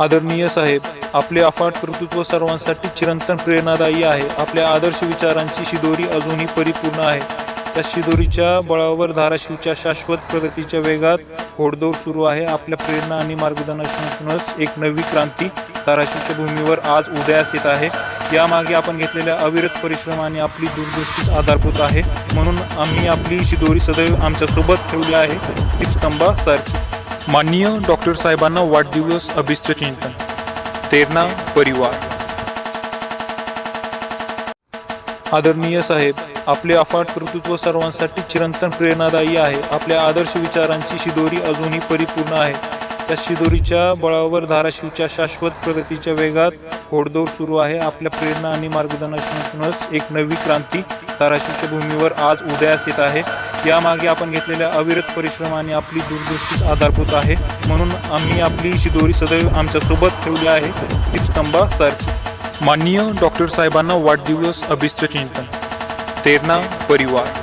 आदरणीय साहेब आपले अफाट कर्तृत्व सर्वांसाठी चिरंतन प्रेरणादायी आहे. आपल्या आदर्श विचारांची शिदोरी अजूनही परिपूर्ण आहे. त्या शिदोरीच्या बळावर धाराशिवच्या शाश्वत प्रगतीच्या वेगात घोडदौड सुरू आहे. आपल्या प्रेरणा आणि मार्गदर्शनातूनच एक नवी क्रांती धाराशिवच्या भूमीवर आज उदयास येत आहे. यामागे आपण घेतलेल्या अविरत परिश्रम आणि आपली दूरदृष्टीच आधारभूत आहे. म्हणून आम्ही आपली शिदोरी सदैव आमच्यासोबत ठेवली आहे. दीपस्तंभासारखी माननीय डॉक्टर साहेबांना वाढदिवस अभिष्ट चिंतन. तेरणा परिवार. आदरणीय साहेब आपले अफाट कर्तृत्व सर्वांसाठी चिरंतन प्रेरणादायी आहे. आपल्या आदर्श विचारांची शिदोरी अजूनही परिपूर्ण आहे. त्या शिदोरीच्या बळावर धाराशिवच्या शाश्वत प्रगतीच्या वेगात घोडदौड सुरू आहे. आपल्या प्रेरणा आणि मार्गदर्शनातूनच एक नवी क्रांती धाराशिवच्या भूमीवर आज उदयास येत आहे. यामागे आपण घेतलेल्या अविरत परिश्रम आणि आपली दूरदृष्टीच आधारभूत आहे. म्हणून आम्ही आपली दोरी सदैव आमच्यासोबत ठेवली आहे. दीपस्तंभासारखी माननीय डॉक्टर साहेबांना वाढदिवस अभिष्ट चिंतन. तेरणा परिवार.